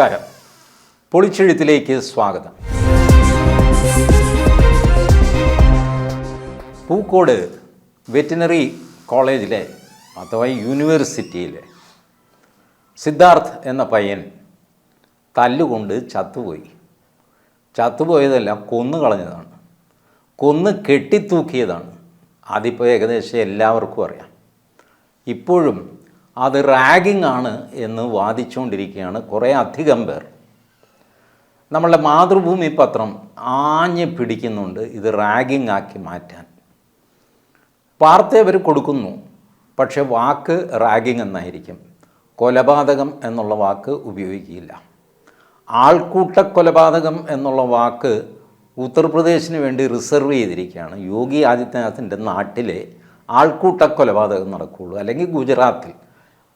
നമസ്കാരം. പൊളിച്ചെഴുത്തിലേക്ക് സ്വാഗതം. പൂക്കോട് വെറ്റിനറി കോളേജിലെ അഥവാ യൂണിവേഴ്സിറ്റിയിലെ സിദ്ധാർത്ഥ് എന്ന പയ്യൻ തല്ലുകൊണ്ട് ചത്തുപോയി. ചത്തുപോയതല്ല കൊന്നു കളഞ്ഞതാണ്. കൊന്ന് കെട്ടിത്തൂക്കിയതാണ്. അതിപ്പോൾ ഏകദേശം എല്ലാവർക്കും അറിയാം. ഇപ്പോഴും അത് റാഗിംഗ് ആണ് എന്ന് വാദിച്ചുകൊണ്ടിരിക്കുകയാണ് കുറേ അധികം പേർ. നമ്മളുടെ മാതൃഭൂമി പത്രം ആഞ്ഞ് പിടിക്കുന്നുണ്ട് ഇത് റാഗിംഗ് ആക്കി മാറ്റാൻ. വാർത്ത അവർ കൊടുക്കുന്നു പക്ഷെ വാക്ക് റാഗിംഗ് എന്നായിരിക്കും. കൊലപാതകം എന്നുള്ള വാക്ക് ഉപയോഗിക്കില്ല ആൾക്കൂട്ട കൊലപാതകം എന്നുള്ള വാക്ക് ഉത്തർപ്രദേശിന് വേണ്ടി റിസർവ് ചെയ്തിരിക്കുകയാണ്. യോഗി ആദിത്യനാഥിന്റെ നാട്ടിലെ ആൾക്കൂട്ട കൊലപാതകം നടക്കുകയുള്ളൂ അല്ലെങ്കിൽ ഗുജറാത്തിൽ.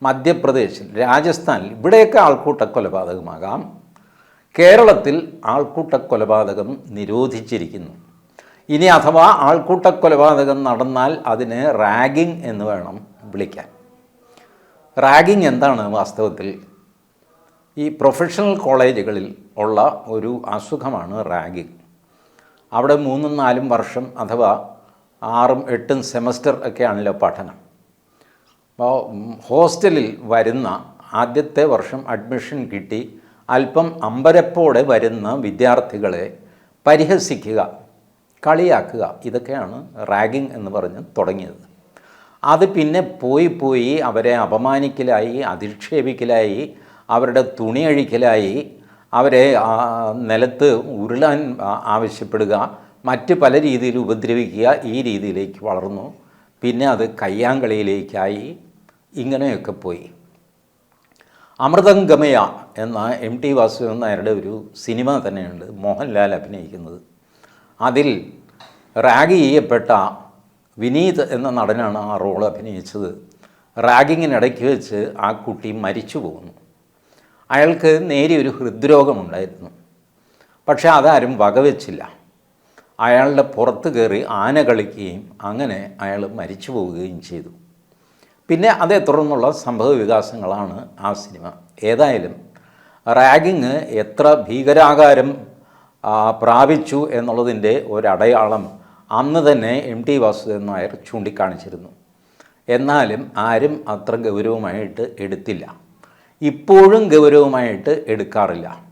മധ്യപ്രദേശിൽ രാജസ്ഥാനിൽ ഇവിടെയൊക്കെ ആൾക്കൂട്ട കൊലപാതകമാകാം കേരളത്തിൽ ആൾക്കൂട്ട കൊലപാതകം നിരോധിച്ചിരിക്കുന്നു. ഇനി അഥവാ ആൾക്കൂട്ട കൊലപാതകം നടന്നാൽ അതിന് റാഗിംഗ് എന്ന് വേണം വിളിക്കാൻ. റാഗിംഗ് എന്താണ് വാസ്തവത്തിൽ? ഈ പ്രൊഫഷണൽ കോളേജുകളിൽ ഉള്ള ഒരു അസുഖമാണ് റാഗിംഗ്. അവിടെ മൂന്നും നാലും വർഷം അഥവാ ആറും എട്ടും സെമസ്റ്റർ ഒക്കെയാണല്ലോ പഠനം. അപ്പോൾ ഹോസ്റ്റലിൽ വരുന്ന ആദ്യത്തെ വർഷം അഡ്മിഷൻ കിട്ടി. അല്പം അമ്പരപ്പോടെ വരുന്ന വിദ്യാർത്ഥികളെ പരിഹസിക്കുക കളിയാക്കുക ഇതൊക്കെയാണ് റാഗിങ് എന്ന് പറഞ്ഞ് തുടങ്ങിയത്. അത് പിന്നെ പോയി പോയി അവരെ അപമാനിക്കലായി അധിക്ഷേപിക്കലായി അവരുടെ തുണി അഴിക്കലായി അവരെ നിലത്ത് ഉരുളാൻ ആവശ്യപ്പെടുക മറ്റ് പല രീതിയിൽ ഉപദ്രവിക്കുക ഈ രീതിയിലേക്ക് വളർന്നു. പിന്നെ അത് കയ്യാങ്കളിയിലേക്കായി ഇങ്ങനെയൊക്കെ പോയി. അമൃതംഗമയ എന്ന എം ടി വാസുദേവൻ നായരുടെ ഒരു സിനിമ തന്നെയുണ്ട് മോഹൻലാൽ അഭിനയിക്കുന്നത്. അതിൽ റാഗ് ചെയ്യപ്പെട്ട വിനീത് എന്ന നടനാണ് ആ റോൾ അഭിനയിച്ചത്. റാഗിങ്ങിനിടയ്ക്ക് വെച്ച് ആ കുട്ടി മരിച്ചു പോകുന്നു. അയാൾക്ക് നേരിയൊരു ഹൃദ്രോഗമുണ്ടായിരുന്നു. പക്ഷേ അതാരും വകവെച്ചില്ല. അയാളുടെ പുറത്ത് കയറി ആന കളിക്കുകയും അങ്ങനെ അയാൾ മരിച്ചു പോവുകയും ചെയ്തു. പിന്നെ അതേ തുടർന്നുള്ള സംഭവ വികാസങ്ങളാണ് ആ സിനിമ. ഏതായാലും റാഗിങ് എത്ര ഭീകരാകാരം പ്രാപിച്ചു എന്നുള്ളതിന്റെ ഒരടയാളം അന്ന് തന്നെ എം ടി വാസുദേവൻ നായർ ചൂണ്ടിക്കാണിച്ചിരുന്നു. എന്നാലും ആരും അത്ര ഗൗരവമായിട്ട് എടുത്തില്ല. ഇപ്പോഴും ഗൗരവമായിട്ട് എടുക്കാറില്ല.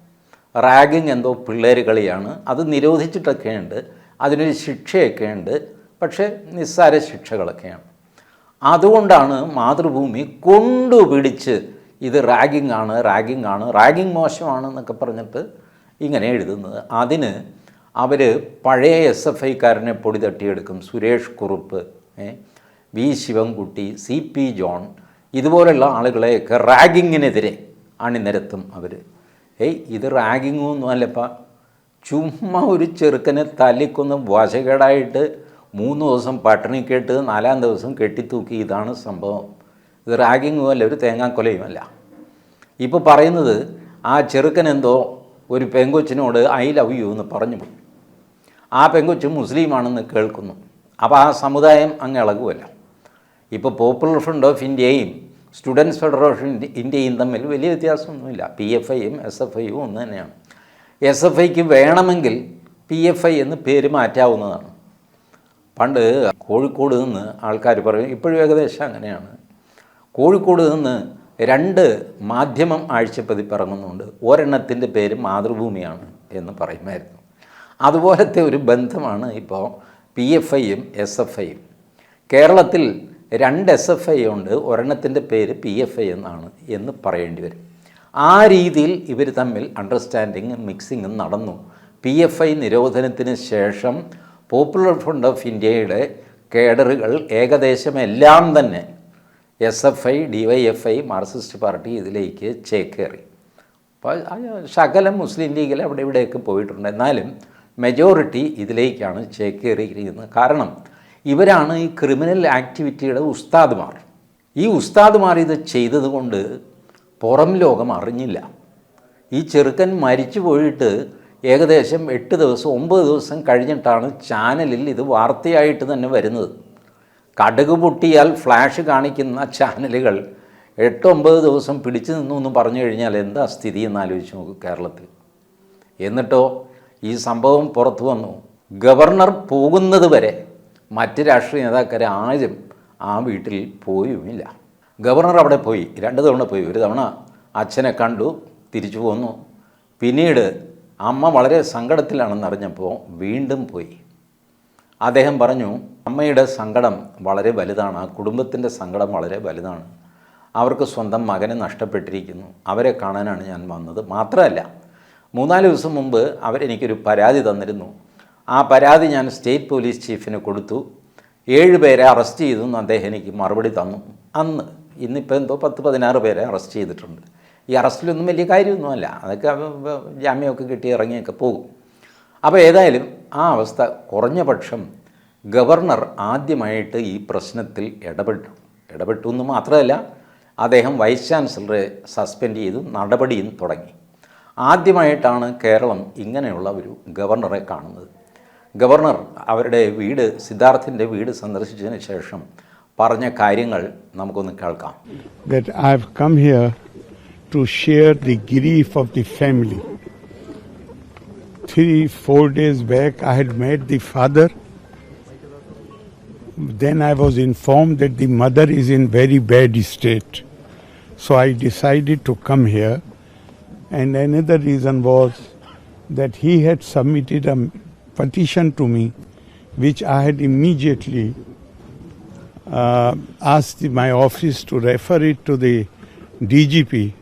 റാഗിങ് എന്തോ പിള്ളേർ കളിയാണ്. അത് നിരോധിച്ചിട്ടൊക്കെയുണ്ട്. അതിനൊരു ശിക്ഷയൊക്കെ ഉണ്ട് പക്ഷേ നിസ്സാര ശിക്ഷകളൊക്കെയാണ്. അതുകൊണ്ടാണ് മാതൃഭൂമി കൊണ്ടുപിടിച്ച് ഇത് റാഗിംഗ് ആണ് റാഗിംഗ് ആണ് റാഗിംഗ് മോശമാണ് എന്നൊക്കെ പറഞ്ഞിട്ട് ഇങ്ങനെ എഴുതുന്നത്. അതിന് അവർ പഴയ എസ് എഫ് ഐക്കാരനെ പൊടി തട്ടിയെടുക്കും. Suresh Kurup V Sivankutty C P John ഇതുപോലുള്ള ആളുകളെയൊക്കെ റാഗിങ്ങിനെതിരെ അണിനിരത്തും അവർ ഏയ് ഇത് റാഗിങ്ങൊന്നും അല്ലപ്പ. ചുമ്മാ ഒരു ചെറുക്കനെ തല്ലിക്കൊന്ന് വശകേടായിട്ട് മൂന്ന് ദിവസം പട്ടിണി കേട്ട് നാലാം ദിവസം കെട്ടിത്തൂക്കി ഇതാണ് സംഭവം. ഇത് റാഗിങ്ങും അല്ല ഒരു തേങ്ങാക്കൊലയുമല്ല ഇപ്പോൾ പറയുന്നത് ആ ചെറുക്കൻ എന്തോ ഒരു പെങ്കൊച്ചിനോട് ഐ ലവ് യു എന്ന് പറഞ്ഞു പോയി. ആ പെങ്കൊച്ച് മുസ്ലിമാണെന്ന് കേൾക്കുന്നു. അപ്പോൾ ആ സമുദായം അങ്ങ് ഇളകുമല്ല ഇപ്പോൾ പോപ്പുലർ ഫ്രണ്ട് ഓഫ് ഇന്ത്യയും സ്റ്റുഡൻസ് ഫെഡറേഷൻ ഇന്ത്യയും തമ്മിൽ വലിയ വ്യത്യാസമൊന്നുമില്ല. പി എഫ് ഐയും എസ് എഫ് ഐയും ഒന്ന് തന്നെയാണ്. എസ് എഫ് ഐക്ക് വേണമെങ്കിൽ പി എഫ് ഐ എന്ന് പേര് മാറ്റാവുന്നതാണ്. പണ്ട് കോഴിക്കോട് നിന്ന് ആൾക്കാർ പറയും ഇപ്പോഴും ഏകദേശം അങ്ങനെയാണ്. കോഴിക്കോട് നിന്ന് രണ്ട് മാധ്യമം ആഴ്ചപ്പതിപ്പ് ഇറങ്ങുന്നുണ്ട്. ഒരെണ്ണത്തിന്റെ പേര് മാതൃഭൂമിയാണ് എന്ന് പറയുമായിരുന്നു. അതുപോലത്തെ ഒരു ബന്ധമാണ് ഇപ്പോൾ പി എഫ് ഐയും എസ് എഫ് ഐയും കേരളത്തിൽ രണ്ട് എസ് എഫ് ഐ ഉണ്ട്. ഒരെണ്ണത്തിന്റെ പേര് പി എഫ് ഐ എന്നാണ് എന്ന് പറയേണ്ടി വരും. ആ രീതിയിൽ ഇവർ തമ്മിൽ അണ്ടർസ്റ്റാൻഡിങ്ങും മിക്സിങ്ങും നടന്നു. പി എഫ് ഐ നിരോധനത്തിന് ശേഷം പോപ്പുലർ ഫ്രണ്ട് ഓഫ് ഇന്ത്യയുടെ കേഡറുകൾ ഏകദേശം എല്ലാം തന്നെ S F I D Y F I Marxist party ഇതിലേക്ക് ചേക്കേറി. അപ്പോൾ ശകലം മുസ്ലിം ലീഗിൽ അവിടെ ഇവിടെയൊക്കെ പോയിട്ടുണ്ട്. എന്നാലും മെജോറിറ്റി ഇതിലേക്കാണ് ചേക്കേറിയിരിക്കുന്നത്. കാരണം ഇവരാണ് ഈ ക്രിമിനൽ ആക്ടിവിറ്റിയുടെ ഉസ്താദ്മാർ. ഈ ഉസ്താദ്മാർ ഇത് ചെയ്തതുകൊണ്ട് പുറം ലോകം അറിഞ്ഞില്ല. ഈ ചെറുക്കൻ മരിച്ചു പോയിട്ട് ഏകദേശം എട്ട് ദിവസം ഒമ്പത് ദിവസം കഴിഞ്ഞിട്ടാണ് ചാനലിൽ ഇത് വാർത്തയായിട്ട് തന്നെ വരുന്നത്. കടുക് പൊട്ടിയാൽ ഫ്ലാഷ് കാണിക്കുന്ന ചാനലുകൾ എട്ടൊമ്പത് ദിവസം പിടിച്ചു നിന്നു എന്ന് പറഞ്ഞു കഴിഞ്ഞാൽ എന്താ സ്ഥിതി എന്ന് ആലോചിച്ച് നോക്കും കേരളത്തിൽ. എന്നിട്ടോ ഈ സംഭവം പുറത്തു വന്നു. ഗവർണർ പോകുന്നത് വരെ മറ്റ് രാഷ്ട്രീയ നേതാക്കരെ ആരും ആ വീട്ടിൽ പോയുമില്ല ഗവർണർ അവിടെ പോയി. രണ്ട് തവണ പോയി. ഒരു തവണ അച്ഛനെ കണ്ടു തിരിച്ചു പോന്നു. പിന്നീട് അമ്മ വളരെ സങ്കടത്തിലാണെന്ന് അറിഞ്ഞപ്പോൾ വീണ്ടും പോയി. അദ്ദേഹം പറഞ്ഞു അമ്മയുടെ സങ്കടം വളരെ വലുതാണ്. ആ കുടുംബത്തിന്റെ സങ്കടം വളരെ വലുതാണ്. അവർക്ക് സ്വന്തം മകനെ നഷ്ടപ്പെട്ടിരിക്കുന്നു. അവരെ കാണാനാണ് ഞാൻ വന്നത്. മാത്രമല്ല മൂന്നാൽ ദിവസം മുമ്പ് അവരെനിക്കൊരു പരാതി തന്നിരുന്നു. ആ പരാതി ഞാൻ സ്റ്റേറ്റ് പോലീസ് ചീഫിന് കൊടുത്തു. ഏഴ് പേരെ അറസ്റ്റ് ചെയ്തു എന്ന് അദ്ദേഹം എനിക്ക് മറുപടി തന്നു. അന്ന് ഇന്നിപ്പോൾ എന്തോ പത്ത് പതിനാറ് പേരെ അറസ്റ്റ് ചെയ്തിട്ടുണ്ട്. ഈ അറസ്റ്റിലൊന്നും വലിയ കാര്യമൊന്നുമല്ല. അതൊക്കെ ജാമ്യമൊക്കെ കിട്ടി ഇറങ്ങിയൊക്കെ പോകും. അപ്പോൾ ഏതായാലും ആ അവസ്ഥ കുറഞ്ഞ പക്ഷം ഗവർണർ ആദ്യമായിട്ട് ഈ പ്രശ്നത്തിൽ ഇടപെട്ടു. ഇടപെട്ടു എന്ന് മാത്രമല്ല അദ്ദേഹം വൈസ് ചാൻസലറെ സസ്പെൻഡ് ചെയ്തു നടപടിയും തുടങ്ങി. ആദ്യമായിട്ടാണ് കേരളം ഇങ്ങനെയുള്ള ഒരു ഗവർണറെ കാണുന്നത്. ഗവർണർ അവരുടെ വീട് സിദ്ധാർത്ഥിന്റെ വീട് സന്ദർശിച്ചതിന് ശേഷം പറഞ്ഞ കാര്യങ്ങൾ നമുക്കൊന്ന് കേൾക്കാം. That I have come here to share the grief of the family three four days back I had made the father then I was inform that the mother is in very bad state so I decide to come here and another reason was that he had submitted petition to me, which I had immediately uh, asked my office to refer it to the DGP,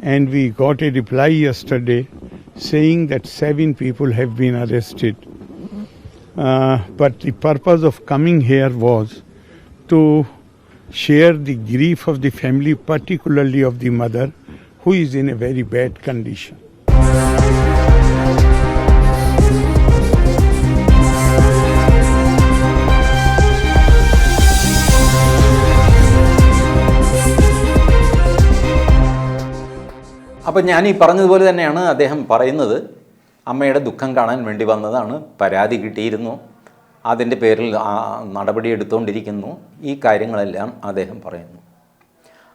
and we got a reply yesterday saying that seven people have been arrested. Uh, but the purpose of coming here was to share the grief of the family, particularly of the mother, who is in a very bad condition. അപ്പം ഞാൻ ഈ പറഞ്ഞതുപോലെ തന്നെയാണ് അദ്ദേഹം പറയുന്നത്. അമ്മയുടെ ദുഃഖം കാണാൻ വേണ്ടി വന്നതാണ്. പരാതി കിട്ടിയിരുന്നു. അതിന്റെ പേരിൽ നടപടി എടുത്തുകൊണ്ടിരിക്കുന്നു ഈ കാര്യങ്ങളെല്ലാം അദ്ദേഹം പറയുന്നു.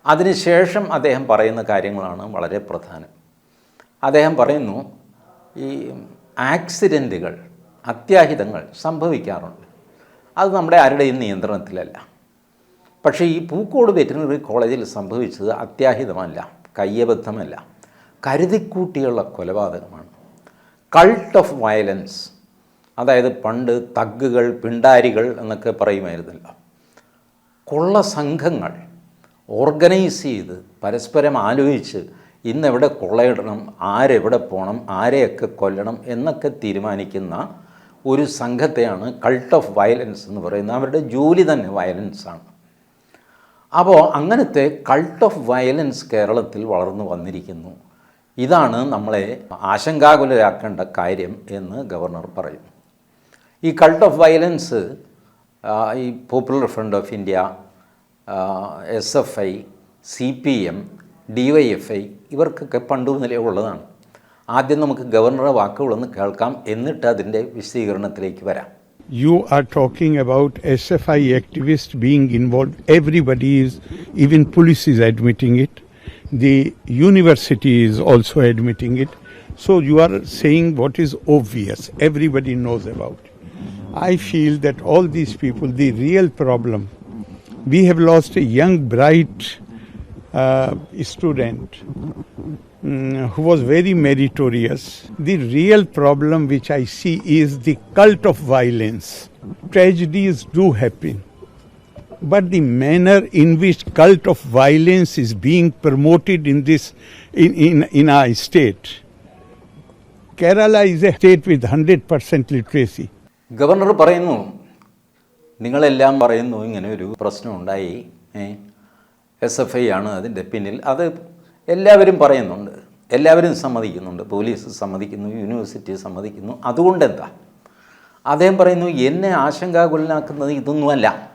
അതിനുശേഷം അദ്ദേഹം പറയുന്ന കാര്യങ്ങളാണ് വളരെ പ്രധാനം. അദ്ദേഹം പറയുന്നു ഈ ആക്സിഡന്റുകൾ അത്യാഹിതങ്ങൾ സംഭവിക്കാറുണ്ട്. അത് നമ്മുടെ ആരുടെയും നിയന്ത്രണത്തിലല്ല. പക്ഷേ ഈ പൂക്കോട് വെറ്റിനറി കോളേജിൽ സംഭവിച്ചത് അത്യാഹിതമല്ല കയ്യബദ്ധമല്ല. കരുതിക്കൂട്ടിയുള്ള കൊലപാതകമാണ്. കൾട്ട് ഓഫ് വയലൻസ് അതായത് പണ്ട് തഗ്ഗുകൾ പിണ്ടാരികൾ എന്നൊക്കെ പറയുമായിരുന്നല്ലോ. കൊള്ള സംഘങ്ങൾ ഓർഗനൈസ് ചെയ്ത് പരസ്പരം ആലോചിച്ച് ഇന്നെവിടെ കൊള്ളയിടണം ആരെവിടെ പോകണം ആരെയൊക്കെ കൊല്ലണം എന്നൊക്കെ തീരുമാനിക്കുന്ന ഒരു സംഘത്തെയാണ് കൾട്ട് ഓഫ് വയലൻസ് എന്ന് പറയുന്നത്. അവരുടെ ജോലി തന്നെ വയലൻസാണ് അപ്പോൾ അങ്ങനത്തെ കൾട്ട് ഓഫ് വയലൻസ് കേരളത്തിൽ വളർന്നു വന്നിരിക്കുന്നു. ഇതാണ് നമ്മളെ ആശങ്കാകുലരാക്കേണ്ട കാര്യം എന്ന് ഗവർണർ പറയും ഈ കൾട്ട് ഓഫ് വയലൻസ് ഈ popular front of India S F I C P M D Y F I ഇവർക്കൊക്കെ പണ്ടു മുതലേ ഉള്ളതാണ് ആദ്യം നമുക്ക് ഗവർണറുടെ വാക്കുകളൊന്ന് കേൾക്കാം എന്നിട്ട് അതിന്റെ വിശദീകരണത്തിലേക്ക് വരാം You are talking about SFI activists being involved. Everybody is, even police is admitting it. The university is also admitting it. So you are saying what is obvious. Everybody knows about. I feel that all these people, the real problem, we have lost a young, bright uh, student mm, who was very meritorious. The real problem which I see is the cult of violence. Tragedies do happen. But the manner in which cult of violence is being promoted in this in, in, in our state. Kerala is a state with 100% literacy. Governor പറയുന്നു നിങ്ങളെല്ലാം പറയുന്നു ഇങ്ങനെ ഒരു പ്രശ്നം ഉണ്ടായി S F I ആണ് അതിന്റെ പിന്നിൽ. അത് എല്ലാവരും പറയുന്നുണ്ട്. എല്ലാവരും സമ്മതിക്കുന്നുണ്ട്. പോലീസ് സമ്മതിക്കുന്നു യൂണിവേഴ്സിറ്റി സമ്മതിക്കുന്നു. അതുകൊണ്ട് എന്താ അദ്ദേഹം പറയുന്നു എന്നെ ആശങ്കാകുലനാക്കുന്നത് ഇതൊന്നുമല്ല.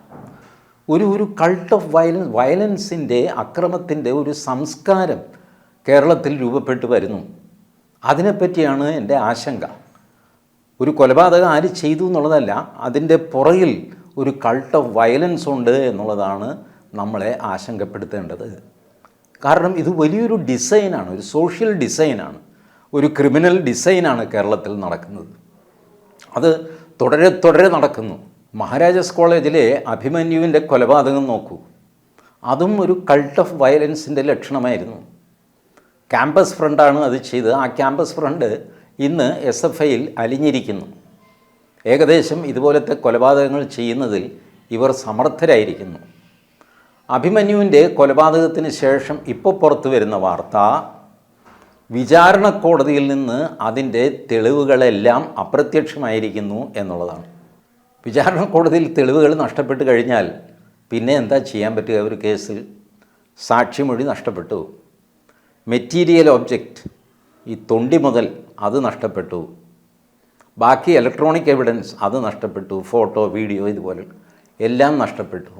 ഒരു ഒരു കൾട്ട് ഓഫ് വയലൻസ് വയലൻസിന്റെ അക്രമത്തിന്റെ ഒരു സംസ്കാരം കേരളത്തിൽ രൂപപ്പെട്ടു വരുന്നു. അതിനെപ്പറ്റിയാണ് എന്റെ ആശങ്ക. ഒരു കൊലപാതകം ആര് ചെയ്തു എന്നുള്ളതല്ല അതിന്റെ പുറകിൽ ഒരു കൾട്ട് ഓഫ് വയലൻസ് ഉണ്ട് എന്നുള്ളതാണ് നമ്മളെ ആശങ്കപ്പെടുത്തേണ്ടത്. കാരണം ഇത് വലിയൊരു ഡിസൈനാണ് ഒരു സോഷ്യൽ ഡിസൈനാണ് ഒരു ക്രിമിനൽ ഡിസൈനാണ് കേരളത്തിൽ നടക്കുന്നത്. അത് തുടരെ തുടരെ നടക്കുന്നു. മഹാരാജാസ് കോളേജിലെ അഭിമന്യുവിന്റെ കൊലപാതകം നോക്കൂ. അതും ഒരു കൾട്ട് ഓഫ് വയലൻസിന്റെ ലക്ഷണമായിരുന്നു. ക്യാമ്പസ് ഫ്രണ്ടാണ് അത് ചെയ്തത്. ആ ക്യാമ്പസ് ഫ്രണ്ട് ഇന്ന് എസ് എഫ് ഐയിൽ അലിഞ്ഞിരിക്കുന്നു. ഏകദേശം ഇതുപോലത്തെ കൊലപാതകങ്ങൾ ചെയ്യുന്നതിൽ ഇവർ സമർത്ഥരായിരിക്കുന്നു. അഭിമന്യുവിന്റെ കൊലപാതകത്തിന് ശേഷം ഇപ്പോൾ പുറത്തു വരുന്ന വാർത്ത വിചാരണ കോടതിയിൽ നിന്ന് അതിന്റെ തെളിവുകളെല്ലാം അപ്രത്യക്ഷമായിരിക്കുന്നു എന്നുള്ളതാണ്. വിചാരണ കോടതിയിൽ തെളിവുകൾ നഷ്ടപ്പെട്ട് കഴിഞ്ഞാൽ പിന്നെ എന്താ ചെയ്യാൻ പറ്റുക? ഒരു കേസിൽ സാക്ഷിമൊഴി നഷ്ടപ്പെട്ടു. മെറ്റീരിയൽ ഒബ്ജക്റ്റ് ഈ തൊണ്ടി മുതൽ അത് നഷ്ടപ്പെട്ടു. ബാക്കി ഇലക്ട്രോണിക് എവിഡൻസ് അത് നഷ്ടപ്പെട്ടു. ഫോട്ടോ വീഡിയോ ഇതുപോലെ എല്ലാം നഷ്ടപ്പെട്ടു.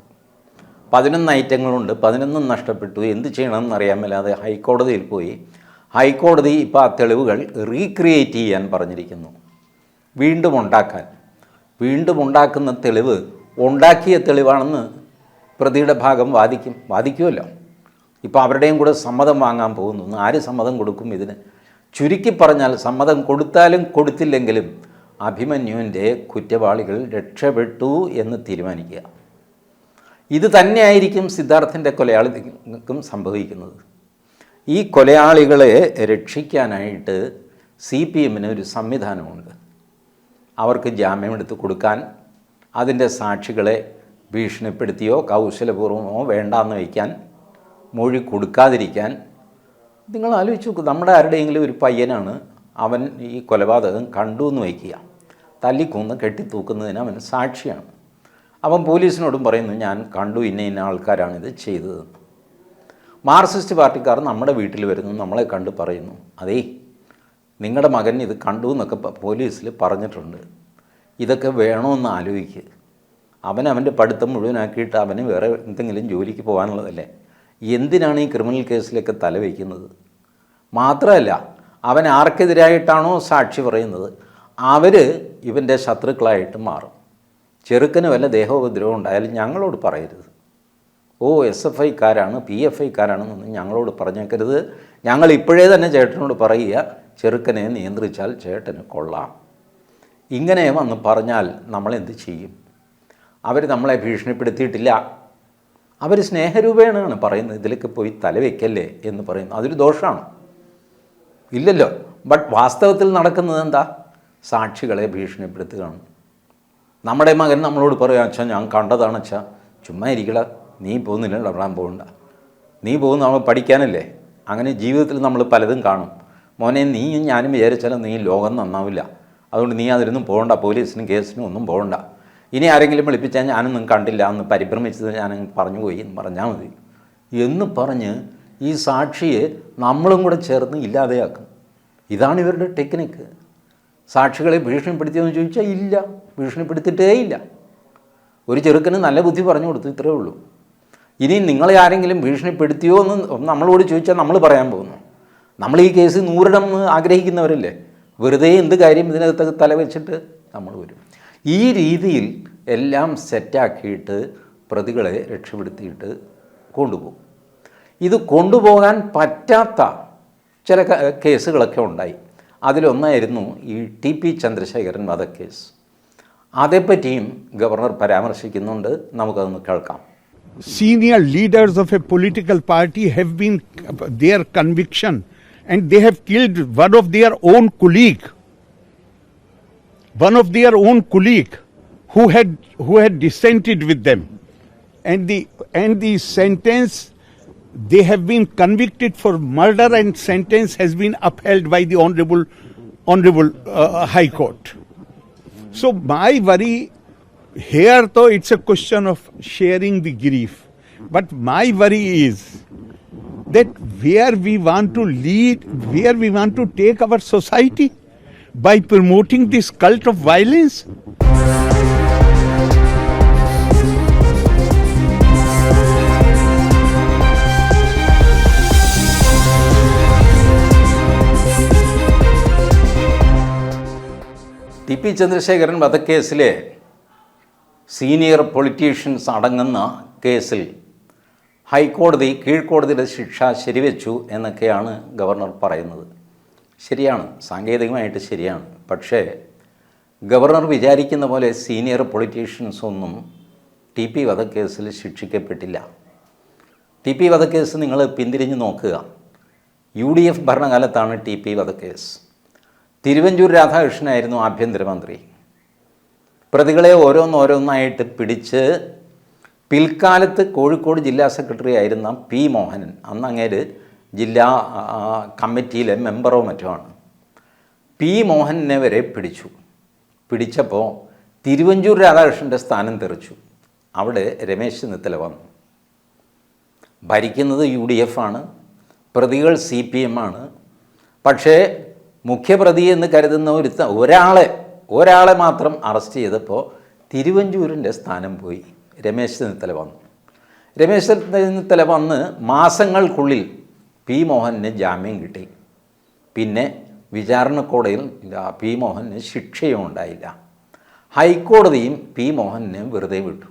പതിനൊന്ന് ഐറ്റങ്ങളുണ്ട്. പതിനൊന്നും നഷ്ടപ്പെട്ടു. എന്ത് ചെയ്യണമെന്ന് അറിയാൻ മേലാതെ ഹൈക്കോടതിയിൽ പോയി. ഹൈക്കോടതി ഇപ്പോൾ ആ തെളിവുകൾ റീക്രിയേറ്റ് ചെയ്യാൻ പറഞ്ഞിരിക്കുന്നു. വീണ്ടും ഉണ്ടാക്കാൻ. വീണ്ടും ഉണ്ടാക്കുന്ന തെളിവ് ഉണ്ടാക്കിയ തെളിവാണെന്ന് പ്രതിയുടെ ഭാഗം വാദിക്കും വാദിക്കുമല്ലോ. ഇപ്പോൾ അവരുടെയും കൂടെ സമ്മതം വാങ്ങാൻ പോകുന്നു. ആര് സമ്മതം കൊടുക്കും ഇതിന്? ചുരുക്കി പറഞ്ഞാൽ സമ്മതം കൊടുത്താലും കൊടുത്തില്ലെങ്കിലും അഭിമന്യുവിന്റെ കുറ്റവാളികൾ രക്ഷപ്പെട്ടു എന്ന് തീരുമാനിക്കുക. ഇത് തന്നെയായിരിക്കും സിദ്ധാർത്ഥന്റെ കൊലയാളികൾക്കും സംഭവിക്കുന്നത്. ഈ കൊലയാളികളെ രക്ഷിക്കാനായിട്ട് സി പി എമ്മിന് ഒരു സംവിധാനമുണ്ട്. അവർക്ക് ജാമ്യമെടുത്ത് കൊടുക്കാൻ അതിന്റെ സാക്ഷികളെ ഭീഷണിപ്പെടുത്തിയോ കൗശലപൂർവമോ വേണ്ടാന്ന് വയ്ക്കാൻ മൊഴി കൊടുക്കാതിരിക്കാൻ നിങ്ങൾ ആലോചിച്ച് നോക്കൂ നമ്മുടെ ആരുടെയെങ്കിലും ഒരു പയ്യനാണ് അവൻ ഈ കൊലപാതകം കണ്ടു എന്ന് വയ്ക്കുക. തല്ലിക്കൊന്ന് കെട്ടിത്തൂക്കുന്നതിന് അവൻ സാക്ഷിയാണ്. അവൻ പോലീസിനോടും പറയുന്നു ഞാൻ കണ്ടു ഇന്ന ഇന്ന ആൾക്കാരാണ് ഇത് ചെയ്തത് മാർക്സിസ്റ്റ് പാർട്ടിക്കാർ നമ്മുടെ വീട്ടിൽ വരുന്നു നമ്മളെ കണ്ട് പറയുന്നു അതേ നിങ്ങളുടെ മകൻ ഇത് കണ്ടു എന്നൊക്കെ പോലീസിൽ പറഞ്ഞിട്ടുണ്ട്. ഇതൊക്കെ വേണമെന്ന് ആലോചിക്കുക അവൻ അവന്റെ പഠിത്തം മുഴുവനാക്കിയിട്ട് അവന് വേറെ എന്തെങ്കിലും ജോലിക്ക് പോകാനുള്ളതല്ലേ? എന്തിനാണ് ഈ ക്രിമിനൽ കേസിലൊക്കെ തലവയ്ക്കുന്നത്? മാത്രമല്ല അവൻ ആർക്കെതിരായിട്ടാണോ സാക്ഷി പറയുന്നത്? അവർ ഇവന്റെ ശത്രുക്കളായിട്ട് മാറും. ചെറുക്കന് വല്ല ദേഹോപദ്രവം ഉണ്ടായാലും ഞങ്ങളോട് പറയരുത്. ഓ എസ് എഫ് ഐക്കാരാണ് പി എഫ് ഐക്കാരാണെന്നൊന്നും ഞങ്ങളോട് പറഞ്ഞേക്കരുത്. ഞങ്ങൾ ഇപ്പോഴേ തന്നെ ചേട്ടനോട് പറയുക ചെറുക്കനെ നിയന്ത്രിച്ചാൽ ചേട്ടന് കൊള്ളാം. ഇങ്ങനെ വന്ന് പറഞ്ഞാൽ നമ്മളെന്ത് ചെയ്യും? അവർ നമ്മളെ ഭീഷണിപ്പെടുത്തിയിട്ടില്ല. അവർ സ്നേഹരൂപേണാണ് പറയുന്നത് ഇതിലേക്ക് പോയി തലവെക്കല്ലേ എന്ന് പറയുന്നു അതൊരു ദോഷമാണ് ഇല്ലല്ലോ. ബട്ട് വാസ്തവത്തിൽ നടക്കുന്നത് എന്താ? സാക്ഷികളെ ഭീഷണിപ്പെടുത്തുകയാണ്. നമ്മുടെ മകൻ നമ്മളോട് പറയാം അച്ഛാ ഞാൻ കണ്ടതാണ് അച്ഛാ. ചുമ്മാ ഇരിക്കട. നീ പോകുന്നില്ല ഇടപെടാൻ പോകണ്ട. നീ പോകുന്ന പഠിക്കാനല്ലേ? അങ്ങനെ ജീവിതത്തിൽ നമ്മൾ പലതും കാണും. മോനെ നീയും ഞാനും വിചാരിച്ചാലും നീ ലോകം നന്നാവില്ല. അതുകൊണ്ട് നീ അതിലൊന്നും പോകണ്ട പോലീസിനും കേസിനും ഒന്നും പോകണ്ട. ഇനി ആരെങ്കിലും വിളിപ്പിച്ചാൽ ഞാനൊന്നും കണ്ടില്ല എന്ന് പരിഭ്രമിച്ചത് ഞാൻ പറഞ്ഞു പോയി എന്ന് പറഞ്ഞാൽ മതി. എന്ന് പറഞ്ഞ് ഈ സാക്ഷിയെ നമ്മളും കൂടെ ചേർന്ന് ഇല്ലാതെയാക്കും. ഇതാണ് ഇവരുടെ ടെക്നിക്ക്. സാക്ഷികളെ ഭീഷണിപ്പെടുത്തിയെന്ന് ചോദിച്ചാൽ ഇല്ല ഭീഷണിപ്പെടുത്തിയിട്ടേ ഇല്ല. ഒരു ചെറുക്കന് നല്ല ബുദ്ധി പറഞ്ഞു കൊടുത്തു ഇത്രയേ ഉള്ളൂ. ഇനി നിങ്ങളെ ആരെങ്കിലും ഭീഷണിപ്പെടുത്തിയോ എന്ന് നമ്മളോട് ചോദിച്ചാൽ നമ്മൾ പറയാൻ പോകുന്നു. നമ്മൾ ഈ കേസ് നൂറിടം ആഗ്രഹിക്കുന്നവരല്ലേ? വെറുതെ എന്ത് കാര്യം ഇതിനകത്ത് തലവെച്ചിട്ട് നമ്മൾ വരും. ഈ രീതിയിൽ എല്ലാം സെറ്റാക്കിയിട്ട് പ്രതികളെ രക്ഷപ്പെടുത്തിയിട്ട് കൊണ്ടുപോകും. ഇത് കൊണ്ടുപോകാൻ പറ്റാത്ത ചില കേസുകളൊക്കെ ഉണ്ടായി. അതിലൊന്നായിരുന്നു ഈ ടി പി ചന്ദ്രശേഖരൻ വധക്കേസ്. അതേപ്പറ്റിയും ഗവർണർ പരാമർശിക്കുന്നുണ്ട്. നമുക്കതൊന്ന് കേൾക്കാം. Senior leaders of a political party have been their conviction and they have killed one of their own colleague. One of their own colleague who had who had dissented with them. And the and the sentence they have been convicted for murder and sentence has been upheld by the honorable honorable uh, high court. So my worry here though it's a question of sharing the grief. But my worry is that where we want to lead where we want to take our society by promoting this cult of violence T P Chandrasekharan വധക്കേസിലെ senior politicians അടങ്ങുന്ന കേസിൽ ഹൈക്കോടതി കീഴ്ക്കോടതിയുടെ ശിക്ഷ ശരിവെച്ചു എന്നൊക്കെയാണ് governor പറയുന്നത്. ശരിയാണ്. സാങ്കേതികമായിട്ട് ശരിയാണ്. പക്ഷേ governor വിചാരിക്കുന്ന പോലെ സീനിയർ പൊളിറ്റീഷ്യൻസ് ഒന്നും ടി പി വധക്കേസിൽ ശിക്ഷിക്കപ്പെട്ടില്ല. ടി പി വധക്കേസ് നിങ്ങൾ പിന്തിരിഞ്ഞ് നോക്കുക. യു ഡി എഫ് ഭരണകാലത്താണ് ടി പി വധക്കേസ്. തിരുവഞ്ചൂർ രാധാകൃഷ്ണനായിരുന്നു ആഭ്യന്തരമന്ത്രി. പ്രതികളെ ഓരോന്നോരോന്നായിട്ട് പിടിച്ച് പിൽക്കാലത്ത് കോഴിക്കോട് ജില്ലാ സെക്രട്ടറി ആയിരുന്ന പി മോഹനൻ അന്ന് അങ്ങേര് ജില്ലാ കമ്മിറ്റിയിലെ മെമ്പറോ മറ്റോ ആണ്. പി മോഹനെ വരെ പിടിച്ചു. പിടിച്ചപ്പോൾ തിരുവഞ്ചൂർ രാധാകൃഷ്ണന്റെ സ്ഥാനം തെറിച്ചു. അവിടെ രമേശ് ചെന്നിത്തല വന്നു. ഭരിക്കുന്നത് യു ഡി എഫ് ആണ് പ്രതികൾ സി പി എം ആണ്. പക്ഷേ മുഖ്യപ്രതി എന്ന് കരുതുന്ന ഒരു ഒരാളെ ഒരാളെ മാത്രം അറസ്റ്റ് ചെയ്തപ്പോൾ തിരുവഞ്ചൂരിന്റെ സ്ഥാനം പോയി. രമേശ് ചെന്നിത്തല വന്നു. രമേശ് ചെന്നിത്തല വന്ന് മാസങ്ങൾക്കുള്ളിൽ പി മോഹന് ജാമ്യം കിട്ടി. പിന്നെ വിചാരണ കോടതിയിൽ പി മോഹന് ശിക്ഷയും ഉണ്ടായില്ല. ഹൈക്കോടതിയും പി മോഹനെ വെറുതെ വിട്ടു.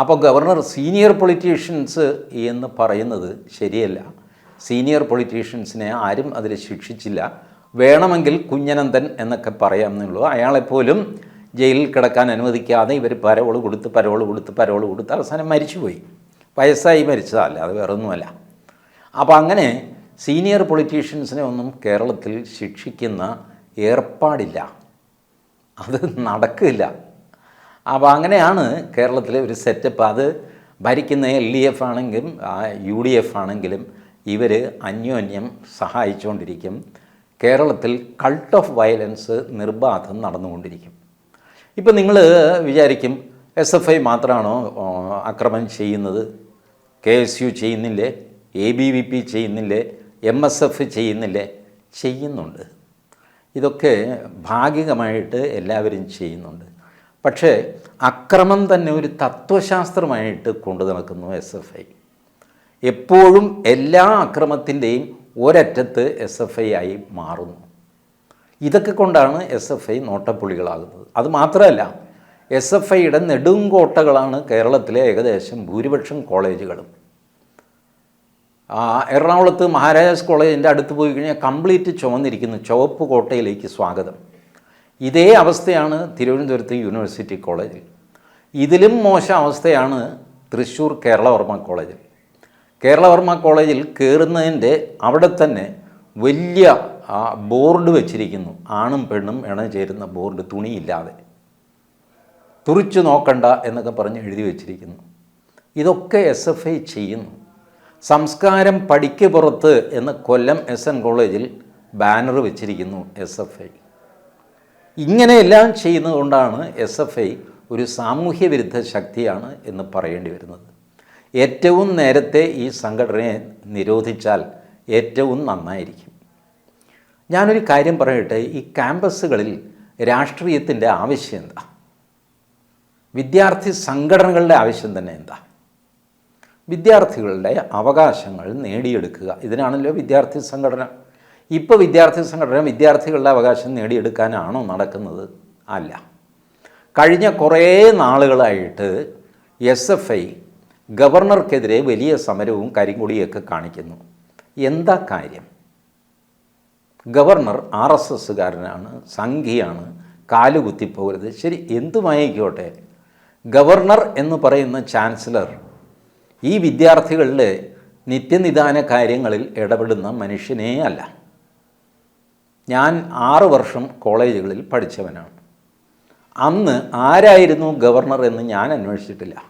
അപ്പോൾ ഗവർണർ സീനിയർ പൊളിറ്റീഷ്യൻസ് എന്ന് പറയുന്നത് ശരിയല്ല. സീനിയർ പൊളിറ്റീഷ്യൻസിനെ ആരും അതിൽ ശിക്ഷിച്ചില്ല. വേണമെങ്കിൽ കുഞ്ഞനന്ദൻ എന്നൊക്കെ പറയാമെന്നുള്ളൂ. അയാളെപ്പോലും ജയിലിൽ കിടക്കാൻ അനുവദിക്കാതെ ഇവർ പരോൾ കൊടുത്ത് പരോൾ കൊടുത്ത് പരോൾ കൊടുത്ത് അവസാനം മരിച്ചുപോയി. വയസ്സായി മരിച്ചതല്ല അത് വേറൊന്നുമല്ല. അപ്പോൾ അങ്ങനെ സീനിയർ പൊളിറ്റീഷ്യൻസിനെ ഒന്നും കേരളത്തിൽ ശിക്ഷിക്കുന്ന ഏർപ്പാടില്ല. അത് നടക്കില്ല. അപ്പോൾ അങ്ങനെയാണ് കേരളത്തിലെ ഒരു സെറ്റപ്പ്. അത് ഭരിക്കുന്ന എൽ ഡി എഫ് ആണെങ്കിലും യു ഡി എഫ് ആണെങ്കിലും ഇവർ അന്യോന്യം സഹായിച്ചുകൊണ്ടിരിക്കും. കേരളത്തിൽ കൾട്ട് ഓഫ് വയലൻസ് നിർബാധം നടന്നുകൊണ്ടിരിക്കും. ഇപ്പം നിങ്ങൾ വിചാരിക്കും എസ് എഫ് ഐ മാത്രമാണോ ആക്രമണം ചെയ്യുന്നത്? കെ എസ് യു ചെയ്യുന്നില്ലേ? എ ബി വി പി ചെയ്യുന്നില്ലേ? എം എസ് എഫ് ചെയ്യുന്നില്ലേ? ചെയ്യുന്നുണ്ട്. ഇതൊക്കെ ഭാഗികമായിട്ട് എല്ലാവരും ചെയ്യുന്നുണ്ട്. പക്ഷേ അക്രമം തന്നെ ഒരു തത്വശാസ്ത്രമായിട്ട് കൊണ്ടു നടക്കുന്നു എസ് എഫ് ഐ. എപ്പോഴും എല്ലാ അക്രമത്തിന്റെയും ഒരറ്റത്ത് എസ് എഫ് ഐ ആയി മാറുന്നു. ഇതൊക്കെ കൊണ്ടാണ് എസ് എഫ് ഐ നോട്ടപ്പുള്ളികളാകുന്നത്. അത് മാത്രമല്ല എസ് എഫ് ഐയുടെ നെടുങ്കോട്ടകളാണ് കേരളത്തിലെ ഏകദേശം ഭൂരിപക്ഷം കോളേജുകളും. എറണാകുളത്ത് മഹാരാജാസ് കോളേജിന്റെ അടുത്ത് പോയി കഴിഞ്ഞാൽ കംപ്ലീറ്റ് ചുവന്നിരിക്കുന്നു ചുവപ്പ് കോട്ടയിലേക്ക് സ്വാഗതം. ഇതേ അവസ്ഥയാണ് തിരുവനന്തപുരത്ത് യൂണിവേഴ്സിറ്റി കോളേജിൽ. ഇതിലും മോശം അവസ്ഥയാണ് തൃശ്ശൂർ കേരളവർമ്മ കോളേജിൽ. കേരളവർമ്മ കോളേജിൽ കയറുന്നതിന്റെ അവിടെ തന്നെ വലിയ ആ, ബോർഡ് വെച്ചിരിക്കുന്നു. ആണും പെണ്ണും ഇണചേരുന്ന ബോർഡ് തുണിയില്ലാതെ. തുറിച്ചു നോക്കണ്ട എന്നൊക്കെ പറഞ്ഞ് എഴുതി വെച്ചിരിക്കുന്നു. ഇതൊക്കെ എസ് എഫ് ഐ ചെയ്യുന്നു. സംസ്കാരം പടിക്ക് പുറത്ത് എന്ന് കൊല്ലം എസ് എൻ കോളേജിൽ ബാനർ വെച്ചിരിക്കുന്നു എസ് എഫ് ഐ ഇങ്ങനെയെല്ലാം ചെയ്യുന്നതുകൊണ്ടാണ് എസ് എഫ് ഐ ഒരു സാമൂഹ്യ വിരുദ്ധ ശക്തിയാണ് എന്ന് പറയേണ്ടി വരുന്നത്. ഏറ്റവും നേരത്തെ ഈ സംഘടനയെ നിരോധിച്ചാൽ ഏറ്റവും നന്നായിരിക്കും. ഞാനൊരു കാര്യം പറയട്ടെ ഈ ക്യാമ്പസുകളിൽ രാഷ്ട്രീയത്തിന്റെ ആവശ്യം എന്താ? വിദ്യാർത്ഥി സംഘടനകളുടെ ആവശ്യം തന്നെ എന്താ? വിദ്യാർത്ഥികളുടെ അവകാശങ്ങൾ നേടിയെടുക്കുക. ഇതിനാണല്ലോ വിദ്യാർത്ഥി സംഘടന. ഇപ്പോൾ വിദ്യാർത്ഥി സംഘടന വിദ്യാർത്ഥികളുടെ അവകാശം നേടിയെടുക്കാനാണോ നടക്കുന്നത്? അല്ല. കഴിഞ്ഞ കുറേ നാളുകളായിട്ട് എസ് എഫ് ഐ ഗവർണർക്കെതിരെ വലിയ സമരവും കരിങ്കൊടിയൊക്കെ കാണിക്കുന്നു. എന്താ കാര്യം? ഗവർണർ ആർ എസ് എസ്സുകാരനാണ് സംഘിയാണ് കാലുകുത്തിപ്പോകരുത് ശരി എന്തുമായിക്കോട്ടെ ഗവർണർ എന്ന് പറയുന്ന ചാൻസലർ ഈ വിദ്യാർത്ഥികളുടെ നിത്യനിദാന കാര്യങ്ങളിൽ ഇടപെടുന്ന മനുഷ്യനേ അല്ല. ഞാൻ ആറു വർഷം കോളേജുകളിൽ പഠിച്ചവനാണ്. അന്ന് ആരായിരുന്നു ഗവർണർ എന്ന് ഞാൻ അന്വേഷിച്ചിട്ടില്ല.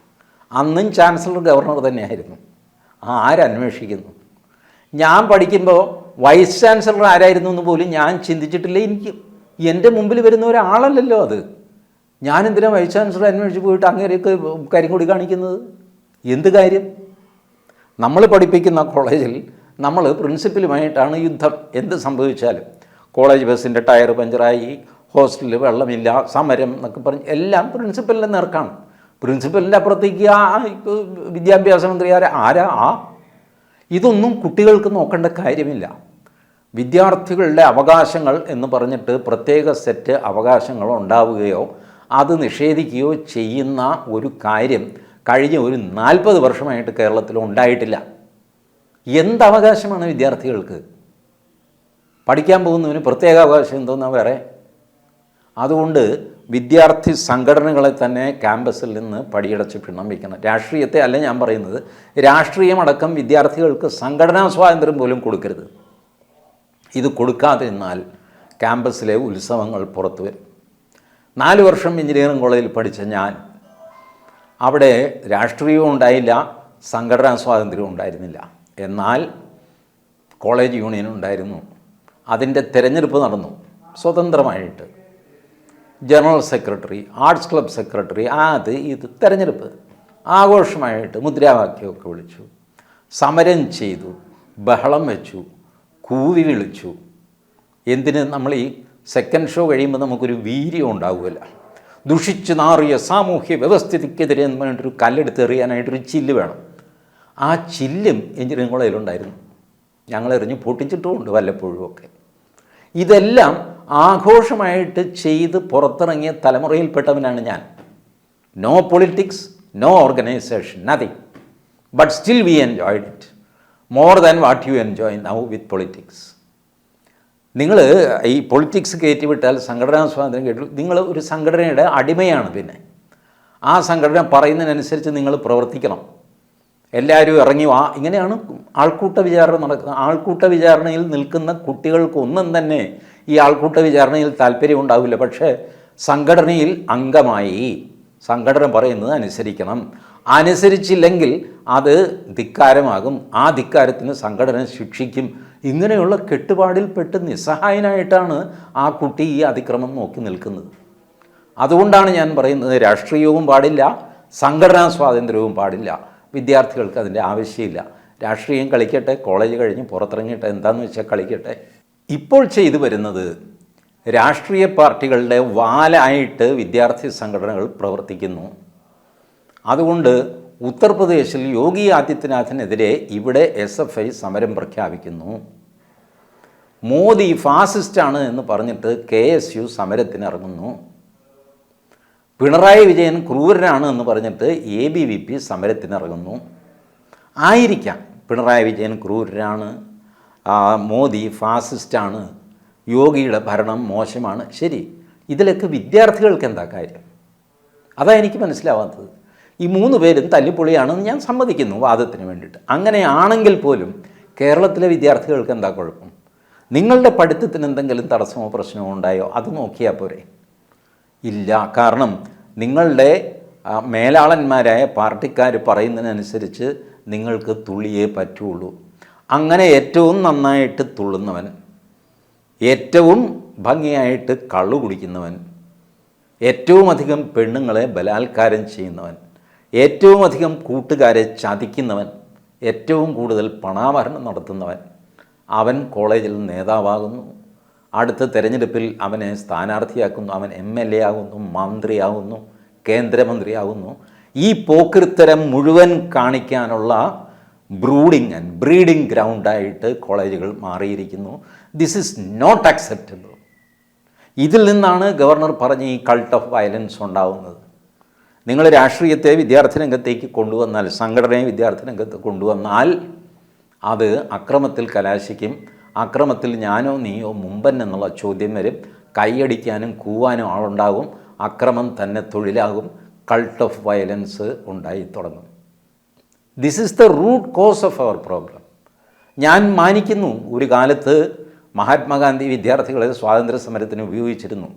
അന്നും ചാൻസലർ ഗവർണർ തന്നെയായിരുന്നു. ആരന്വേഷിക്കുന്നു? ഞാൻ പഠിക്കുമ്പോൾ വൈസ് ചാൻസലർ ആരായിരുന്നു എന്ന് പോലും ഞാൻ ചിന്തിച്ചിട്ടില്ല. എനിക്ക് എന്റെ മുമ്പിൽ വരുന്ന ഒരാളല്ലല്ലോ അത്. ഞാൻ എന്തിനാ വൈസ് ചാൻസലർ അന്വേഷിച്ച് പോയിട്ട് അങ്ങനെയൊക്കെ കൂടി കാണിക്കുന്നത്? എന്ത് കാര്യം? നമ്മൾ പഠിപ്പിക്കുന്ന കോളേജിൽ നമ്മൾ പ്രിൻസിപ്പലുമായിട്ടാണ് യുദ്ധം. എന്ത് സംഭവിച്ചാലും കോളേജ് ബസ്സിന്റെ ടയർ പഞ്ചറായി ഹോസ്റ്റലിൽ വെള്ളമില്ല സമരം എന്നൊക്കെ പറഞ്ഞ് എല്ലാം പ്രിൻസിപ്പലിന്റെ നേർക്കാണ്. പ്രിൻസിപ്പലിന്റെ അപ്പുറത്തേക്ക് ആ വിദ്യാഭ്യാസ മന്ത്രി ആരാ ആരാ? ആ ഇതൊന്നും കുട്ടികൾക്ക് നോക്കേണ്ട കാര്യമില്ല. വിദ്യാർത്ഥികളുടെ അവകാശങ്ങൾ എന്ന് പറഞ്ഞിട്ട് പ്രത്യേക സെറ്റ് അവകാശങ്ങൾ ഉണ്ടാവുകയോ അത് നിഷേധിക്കുകയോ ചെയ്യുന്ന ഒരു കാര്യം കഴിഞ്ഞ ഒരു നാൽപ്പത് വർഷമായിട്ട് കേരളത്തിൽ ഉണ്ടായിട്ടില്ല. എന്ത് അവകാശമാണ് വിദ്യാർത്ഥികൾക്ക്? പഠിക്കാൻ പോകുന്നതിന് പ്രത്യേക അവകാശം എന്തോന്നാ വേറെ അതുകൊണ്ട് വിദ്യാർത്ഥി സംഘടനകളെ തന്നെ ക്യാമ്പസിൽ നിന്ന് പടിയടച്ച് പിണ്ണം വയ്ക്കണം രാഷ്ട്രീയത്തെ അല്ല ഞാൻ പറയുന്നത്. രാഷ്ട്രീയമടക്കം വിദ്യാർത്ഥികൾക്ക് സംഘടനാ സ്വാതന്ത്ര്യം പോലും കൊടുക്കരുത്. ഇത് കൊടുക്കാതിരുന്നാൽ ക്യാമ്പസിലെ ഉത്സവങ്ങൾ പുറത്തു വരും. നാല് വർഷം എഞ്ചിനീയറിംഗ് കോളേജിൽ പഠിച്ച ഞാൻ അവിടെ രാഷ്ട്രീയവും ഉണ്ടായില്ല സംഘടനാ സ്വാതന്ത്ര്യവും ഉണ്ടായിരുന്നില്ല. എന്നാൽ കോളേജ് യൂണിയൻ ഉണ്ടായിരുന്നു. അതിന്റെ തിരഞ്ഞെടുപ്പ് നടന്നു. സ്വതന്ത്രമായിട്ട്. General secretary arts club secretary അത് ഇത് തെരഞ്ഞെടുപ്പ് ആഘോഷമായിട്ട് മുദ്രാവാക്യമൊക്കെ വിളിച്ചു. സമരം ചെയ്തു ബഹളം വെച്ചു കൂവി വിളിച്ചു. എന്തിന് നമ്മൾ ഈ സെക്കൻഡ് ഷോ കഴിയുമ്പോൾ നമുക്കൊരു വീര്യം ഉണ്ടാവുമല്ല. ദുഷിച്ചു നാറിയ സാമൂഹ്യ വ്യവസ്ഥിതിക്കെതിരെ എന്ന് പറഞ്ഞിട്ടൊരു കല്ലെടുത്ത് എറിയാനായിട്ടൊരു ചില്ല് വേണം. ആ ചില്ലും എഞ്ചിനീയറിംഗ് കോളേജിലുണ്ടായിരുന്നു. ഞങ്ങളെറിഞ്ഞ് പൊട്ടിച്ചിട്ടുമുണ്ട് വല്ലപ്പോഴും ഒക്കെ ഇതെല്ലാം ആഘോഷമായിട്ട് ചെയ്ത് പുറത്തിറങ്ങിയ തലമുറയിൽപ്പെട്ടവനാണ് ഞാൻ. No politics no organisation nothing but still we enjoyed it more than what you enjoy now with politics നിങ്ങൾ ഈ പൊളിറ്റിക്സ് കയറ്റി വിട്ടാൽ സംഘടനാ സ്വാതന്ത്ര്യം കേട്ടു. നിങ്ങൾ ഒരു സംഘടനയുടെ അടിമയാണ് പിന്നെ. ആ സംഘടന പറയുന്നതിനനുസരിച്ച് നിങ്ങൾ പ്രവർത്തിക്കണം. എല്ലാവരും ഇറങ്ങി ആ ഇങ്ങനെയാണ് ആൾക്കൂട്ട വിചാരണ നടക്കുന്നത് ആൾക്കൂട്ട വിചാരണയിൽ നിൽക്കുന്ന കുട്ടികൾക്കൊന്നും തന്നെ ഈ ആൾക്കൂട്ട വിചാരണയിൽ താല്പര്യം ഉണ്ടാവില്ല. പക്ഷേ സംഘടനയിൽ അംഗമായി സംഘടന പറയുന്നത് അനുസരിക്കണം. അനുസരിച്ചില്ലെങ്കിൽ അത് ധിക്കാരമാകും. ആ ധിക്കാരത്തിന് സംഘടന ശിക്ഷിക്കും. ഇങ്ങനെയുള്ള കെട്ടുപാടിൽ കെട്ടുപാടിൽപ്പെട്ട് നിസ്സഹായനായിട്ടാണ് ആ കുട്ടി ഈ അതിക്രമം നോക്കി നിൽക്കുന്നത്. അതുകൊണ്ടാണ് ഞാൻ പറയുന്നത് രാഷ്ട്രീയവും പാടില്ല സംഘടനാ സ്വാതന്ത്ര്യവും പാടില്ല. വിദ്യാർത്ഥികൾക്ക് അതിന്റെ ആവശ്യമില്ല. രാഷ്ട്രീയം കളിക്കട്ടെ കോളേജ് കഴിഞ്ഞ് പുറത്തിറങ്ങിയിട്ട് എന്താണെന്ന് വെച്ചാൽ കളിക്കട്ടെ. ഇപ്പോൾ ചെയ്തു വരുന്നത് രാഷ്ട്രീയ പാർട്ടികളുടെ വാലായിട്ട് വിദ്യാർത്ഥി സംഘടനകൾ പ്രവർത്തിക്കുന്നു. അതുകൊണ്ട് ഉത്തർപ്രദേശിൽ യോഗി ആദിത്യനാഥിനെതിരെ ഇവിടെ എസ് എഫ് ഐ സമരം പ്രഖ്യാപിക്കുന്നു. മോദി ഫാസിസ്റ്റാണ് എന്ന് പറഞ്ഞിട്ട് കെ എസ് യു സമരത്തിനിറങ്ങുന്നു. പിണറായി വിജയൻ ക്രൂരനാണ് എന്ന് പറഞ്ഞിട്ട് എ ബി വി പി സമരത്തിനിറങ്ങുന്നു. ആയിരിക്കാം പിണറായി വിജയൻ ക്രൂരനാണ്. മോദി ഫാസിസ്റ്റാണ്. യോഗിയുടെ ഭരണം മോശമാണ്. ശരി. ഇതിലൊക്കെ വിദ്യാർത്ഥികൾക്ക് എന്താ കാര്യം? അതാ എനിക്ക് മനസ്സിലാവാത്തത്. ഈ മൂന്ന് പേരും തല്ലിപ്പൊളിയാണെന്ന് ഞാൻ സമ്മതിക്കുന്നു വാദത്തിന് വേണ്ടിയിട്ട്. അങ്ങനെയാണെങ്കിൽ പോലും കേരളത്തിലെ വിദ്യാർത്ഥികൾക്ക് എന്താ കുഴപ്പം? നിങ്ങളുടെ പഠിത്തത്തിന് എന്തെങ്കിലും തടസ്സമോ പ്രശ്നമോ ഉണ്ടായോ? അത് നോക്കിയാൽ പോരെ. ഇല്ല. കാരണം നിങ്ങളുടെ മേലാളന്മാരായ പാർട്ടിക്കാർ പറയുന്നതിനനുസരിച്ച് നിങ്ങൾക്ക് തുള്ളിയേ പറ്റുള്ളൂ. അങ്ങനെ ഏറ്റവും നന്നായിട്ട് തുള്ളുന്നവൻ ഏറ്റവും ഭംഗിയായിട്ട് കള്ളു കുടിക്കുന്നവൻ ഏറ്റവും അധികം പെണ്ണുങ്ങളെ ബലാത്കാരം ചെയ്യുന്നവൻ ഏറ്റവും അധികം കൂട്ടുകാരെ ചതിക്കുന്നവൻ ഏറ്റവും കൂടുതൽ പണാഭരണം നടത്തുന്നവൻ അവൻ കോളേജിൽ നേതാവാകുന്നു. അടുത്ത തിരഞ്ഞെടുപ്പിൽ അവനെ സ്ഥാനാർത്ഥിയാക്കുന്നു. അവൻ എം എൽ എ ആകുന്നു മന്ത്രിയാകുന്നു കേന്ദ്രമന്ത്രിയാകുന്നു. ഈ പോക്കൃത്തരം മുഴുവൻ കാണിക്കാനുള്ള ബ്രൂഡിങ് ആൻഡ് ബ്രീഡിംഗ് ഗ്രൗണ്ടായിട്ട് കോളേജുകൾ മാറിയിരിക്കുന്നു. ദിസ് ഇസ് നോട്ട് അക്സെപ്റ്റബിൾ ഇതിൽ നിന്നാണ് ഗവർണർ പറഞ്ഞ ഈ കൾട്ട് ഓഫ് വയലൻസ് ഉണ്ടാവുന്നത്. നിങ്ങൾ രാഷ്ട്രീയത്തെ വിദ്യാർത്ഥി രംഗത്തേക്ക് കൊണ്ടുവന്നാൽ സംഘടനയെ വിദ്യാർത്ഥി രംഗത്ത് കൊണ്ടുവന്നാൽ അത് അക്രമത്തിൽ കലാശിക്കും. അക്രമത്തിൽ ഞാനോ നീയോ മുമ്പൻ എന്നുള്ള ചോദ്യം വരും. കൈയടിക്കാനും കൂവാനും ആളുണ്ടാകും. അക്രമം തന്നെ തൊഴിലാകും. കൾട്ട് ഓഫ് വയലൻസ് ഉണ്ടായി തുടങ്ങും this is the root cause of our problem ഞാൻ മാനിക്കുന്നു. ഒരു കാലത്ത് മഹാത്മാഗാന്ധി വിദ്യാർത്ഥികളെ സ്വാതന്ത്ര്യ സമരത്തിന് ഉപയോഗിച്ചിരുന്നു.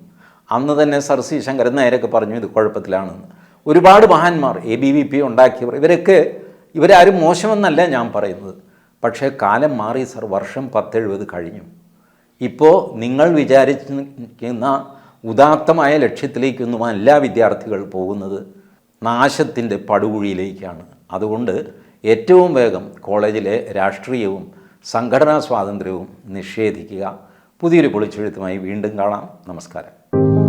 അന്ന് തന്നെ സർ സി ശങ്കരൻ നായരൊക്കെ പറഞ്ഞു ഇത് കുഴപ്പത്തിലാണെന്ന്. ഒരുപാട് മഹാന്മാർ എ ബി വി പി ഉണ്ടാക്കിയവർ ഇവരൊക്കെ ഇവരാരും മോശമെന്നല്ല ഞാൻ പറയുന്നത്. പക്ഷേ കാലം മാറി സർ വർഷം പത്തെഴുപത് കഴിഞ്ഞു. ഇപ്പോൾ നിങ്ങൾ വിചാരിക്കുന്ന ഉദാത്തമായ ലക്ഷ്യത്തിലേക്കൊന്നും എല്ലാ വിദ്യാർത്ഥികൾ പോകുന്നത്. നാശത്തിന്റെ പടുകുഴിയിലേക്കാണ്. അതുകൊണ്ട് ഏറ്റവും വേഗം കോളേജിലെ രാഷ്ട്രീയവും സംഘടനാ സ്വാതന്ത്ര്യവും നിഷേധിക്കുക. പുതിയൊരു പൊളിച്ചെഴുത്തുമായി വീണ്ടും കാണാം. നമസ്കാരം.